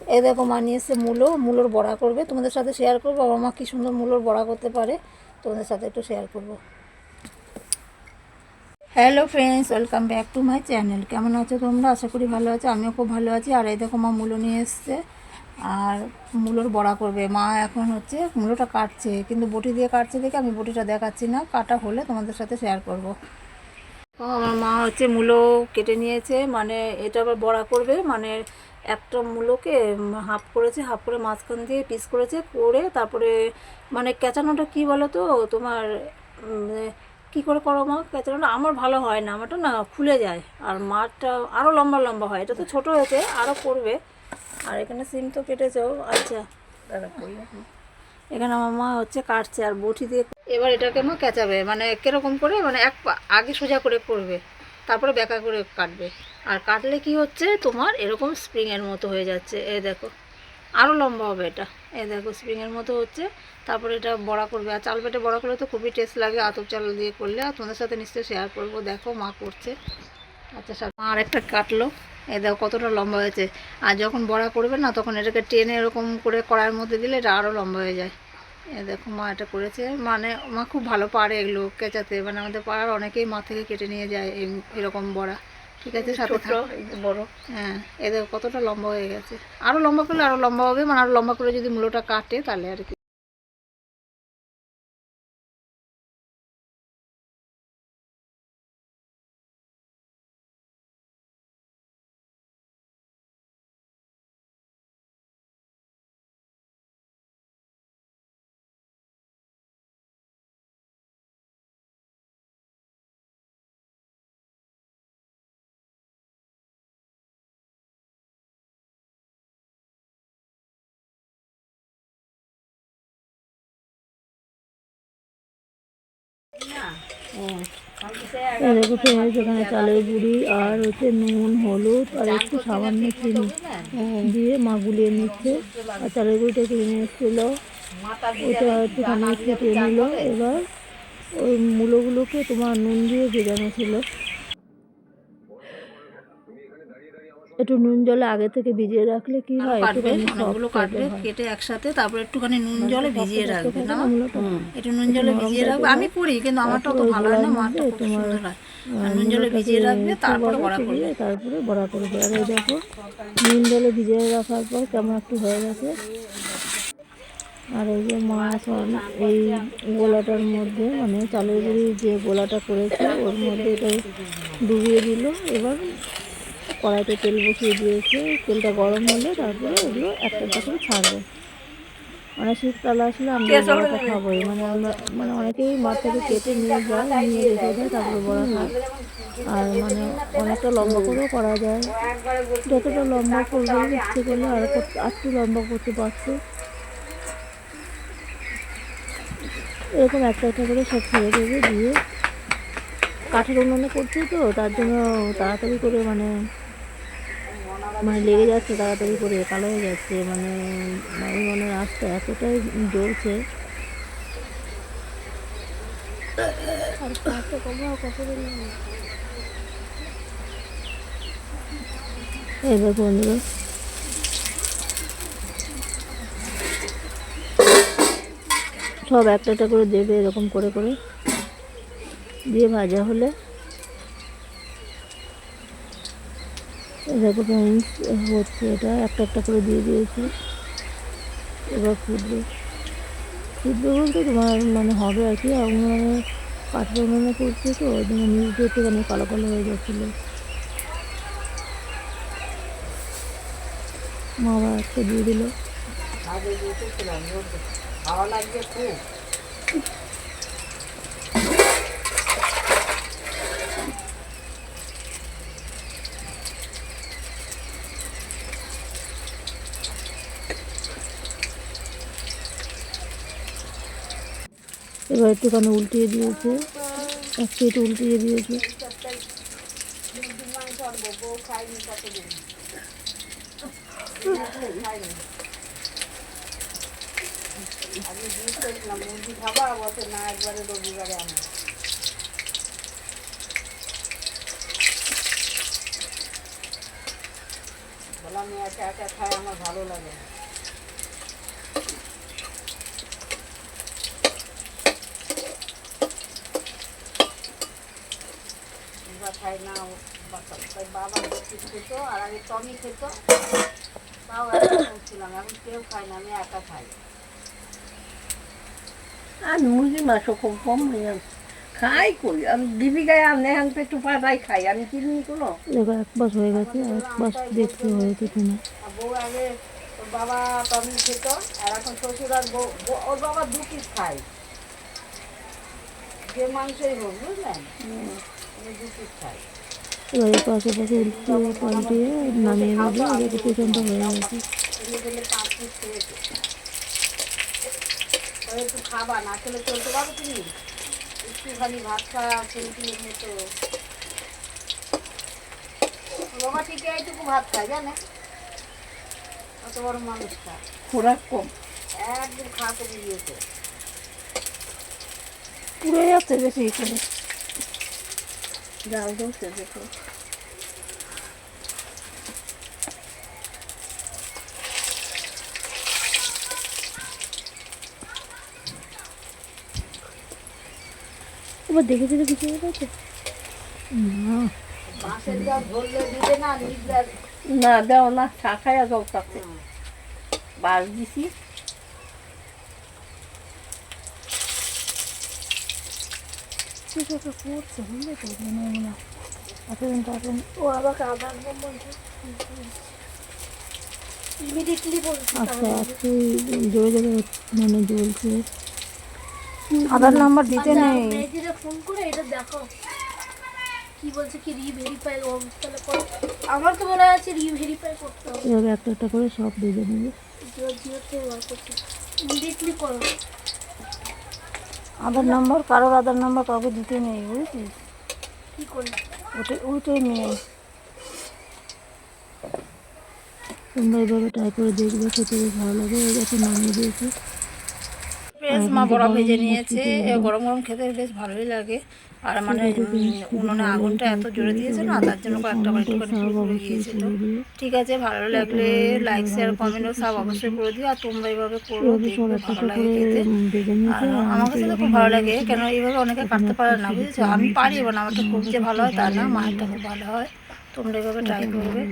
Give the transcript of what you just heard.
এই দেখো, মা নিয়ে এসছে মূলো, মূলোর বড়া করবে। তোমাদের সাথে শেয়ার করব আমার মা কি সুন্দর মূলোর বড়া করতে পারে। তোমাদের সাথে একটু শেয়ার করব। Hello friends welcome back to my channel কেমন আছো তোমরা? আশা করি ভালো আছো, আমিও খুব ভালো আছি। আর এই দেখো, মা মূলো নিয়ে এসছে। আর মূলোর বড়া করবে। মা এখন হচ্ছে মূলোটা কাটছে। কিন্তু বটি দিয়ে কাটছে দেখে আমি বটিটা দেখাচ্ছি না। কাটা হলে তোমাদের সাথে শেয়ার করব। ও, আমার মা হচ্ছে মূলো কেটে নিয়েছে মানে এটা আবার বড়া করবে মানে একটা মূলোকে হাফ করেছে হাফ করে মাঝখান দিয়ে পিস করেছে করে তারপরে মানে কেঁচানোটা কি বলো তো তোমার উম, কি করে করো মা কেঁচানোটা আমার ভালো হয় না আমারটা না খুলে যায় আর মাঠটা আরও লম্বা লম্বা হয় এটা তো ছোটো হয়েছে আরও করবে আর এখানে সিম তো কেটেছো আচ্ছা। এখানে আমার মা হচ্ছে কাটছে আর বটি দিয়ে এবার এটাকে মা কেঁচাবে মানে কীরকম করে মানে এক আগে সোজা করে করবে, তারপরে বেঁকা করে কাটবে। আর কাটলে কি হচ্ছে, তোমার এরকম স্প্রিংয়ের মতো হয়ে যাচ্ছে এ দেখো। আরও লম্বা হবে এটা। এই দেখো, স্প্রিংয়ের মতো হচ্ছে, তারপরে এটা বড়া করবে। আর চাল বেটে বড়া করলে তো খুবই টেস্ট লাগে, আতপ চাল দিয়ে করলে। আর তোমাদের সাথে নিশ্চয়ই শেয়ার করব, দেখো মা করছে। আচ্ছা স্যার মা আরেকটা কাটলো। এ দেখো, কতটা লম্বা হয়েছে। আর যখন বড়া করবে না, তখন এটাকে টেনে এরকম করে কড়াইয়ের মধ্যে দিলে এটা আরও লম্বা হয়ে যায়। এ দেখো মা এটা করেছে। মানে মা খুব ভালো পারে এগুলো কেঁচাতে মানে আমাদের পাড়ার অনেকেই মা থেকে কেটে নিয়ে যায় এই- এরকম বড়া। ঠিক আছে সাথে। বড়। হ্যাঁ এদের কতটা লম্বা হয়ে গেছে। আরও লম্বা করলে আরও লম্বা হবে। মানে আরও লম্বা করে যদি মূলোটা কাটে তাহলে আর কি। দেখো ফ্রেন্ডস ওখানে চালের গুঁড়ি আর হচ্ছে নুন, হলুদ আর একটু সামান্য চিনি দিয়ে মা গুলিয়ে নিচ্ছে। আর চালের গুঁড়িটা কিনে এসেছিল ওটা একটুখানি কেটে নিল। এবার ওই মূলোগুলোকে তোমার নুন দিয়ে ভেজানো ছিল। একটু নুন জলে আগে থেকে ভিজিয়ে রাখলে কি হয়? কাটবে একটুখানি অনেকগুলো কাটবে কেটে একসাথে তারপর একটুখানি নুন জলে ভিজিয়ে রাখবে না একটু নুন জলে ভিজিয়ে রাখবে। আমি করি কিন্তু আমারটা তো ভালো হয় না মারটা খুব সুন্দর হয়। নুন জলে ভিজিয়ে রাখবে তারপরে বড়া করবে। তারপরে বড়া করবে আর এই দেখো নুন জলে ভিজিয়ে রাখার পর কেমন একটু হয়ে গেছে। আর এই যে মাছ এই গোলাটার মধ্যে মানে চালের যে গোলাটা করেছে ওর মধ্যে এটা ডুবিয়ে দিল। এবার কড়াইতে তেল বসিয়ে দিয়েছে। তেলটা গরম হলে তারপরে এগুলো একটা একটা করে ছাড়বে। মানে শীতকাল আসলে আমরা বড়াটা খাবোই। মানে আমরা মানে অনেকেই মাঠ থেকে কেটে নিয়ে যায় নিয়ে রেখে দেয় তারপরে বড়া খায়। আর মানে অনেকটা লম্বা করেও করা যায়। যতটা লম্বা করবে ইচ্ছে করলে আর আর একটু লম্বা করতে পারছে। এরকম একটা একটা করে সব ছেড়ে দেবে দিয়ে কাঠের উনুনে করছি তো তার জন্য তাড়াতাড়ি করে মানে মানে লেগে যাচ্ছে তাড়াতাড়ি করে কালো হয়ে যাচ্ছে মানে মনের রাস্তা এতটাই জ্বলছে। এই দেখো বন্ধুরা। সব একটা একটা করে দেবে এরকম করে করে। দিয়ে ভাজা হলে দেখো ফ্রেন্ডস হচ্ছে এটা, একটা একটা করে দিয়ে দিয়েছি। এবার ফুটবে। ফুটবে বলতে তোমার মানে হবে আর কি মানে কাঠের উনুনে করছে তো, ওই জন্য দিয়ে একটুখানি কালো কালো হয়ে যাচ্ছিল। মা আবার একটা দিয়ে দিল। এবার একটুখানি উল্টিয়ে দিয়েছে। এক প্লেট উল্টিয়ে দিয়েছে। আমি একা একা খাই আমার ভালো লাগে এবার খাই না ও বাবা তাই বিস্কিট খেত আর আগে টমি খেত তাও ছিলাম এখন কেউ খায় না আমি একা খাই। আমি মুরগির মাংস খুব কম খাই কই আমি দীপিকায় আমি এখন একটু পাতাই খাই আমি কিনি কোনো। দেখো এক মাস হয়ে গেছে আর এক মাস দেখতে হয়েছে আর বউ আগে ওর বাবা টমি খেত আর এখন শ্বশুর আর বউ ওর বাবা দু পিস খায়। যে মাংসই হোক বুঝলেন? এবারে পাশে পাশে উল্টে পাল্টিয়ে নামিয়ে এদিকে টিফিনটা হয়ে গেছে খাবা না খেলে চলতে পারো তুমি একটুখানি ভাত খাওয়া ছেলেপিলের মতো বাবা ঠিক এইটুকু ভাত খায় জানে অত বড় খোরাক কম। একদম খাওয়া করে দিয়েছে পুড়ে যাচ্ছে বেশি করে জাল দোষে দেখো এবার দেখেছিল কিছু হয়েছে না বাঁশের গাছ ধরলে দিবে না নিজের তো আচ্ছা আজকে জোরে জোরে মানে জ্বলছে আধার নাম্বার দিতে নেই। ফোন করে এটা দেখো কি বলছে কি রি ভেরিফাই তাহলে করো। আমার তো মনে আছে রি ভেরিফাই করতে হবে। এভাবে একটা একটা করে সব বেজে নেবে জিও জিওতে বার করতে ইমিডিয়েটলি করো। আধার নাম্বার, কারোর আধার নাম্বার কাউকে দিতে নেই, বুঝেছিস? কি করলে ওটাই মেয়ে তোমরা ট্রাই করে দেখবে, খেতে বেশ ভালো লাগে এই গেছে নামিয়ে দিয়েছি। বেশ মা বড়া ভেজে নিয়েছে। গরম গরম খেতে বেশ ভালোই লাগে। আর মানে উনুনে আগুনটা এত জোরে দিয়েছে না তার জন্য কয়েকটা বাড়ি একটুখানি গিয়েছিল ঠিক আছে ভালো লাগলে লাইক শেয়ার কমেন্ট ও সব অবশ্যই করে দিও। আর তোমরা এইভাবে করো দেখবে ভালো লাগে খেতে। আর আমার কাছে তো খুব ভালো লাগে কেন এইভাবে অনেকে কাটতে পারে না বুঝেছ? আমি পারি এবার আমারটা খুব যে ভালো হয় তা না মায়েরটা খুব ভালো হয়। তোমরা এইভাবে ট্রাই করবে।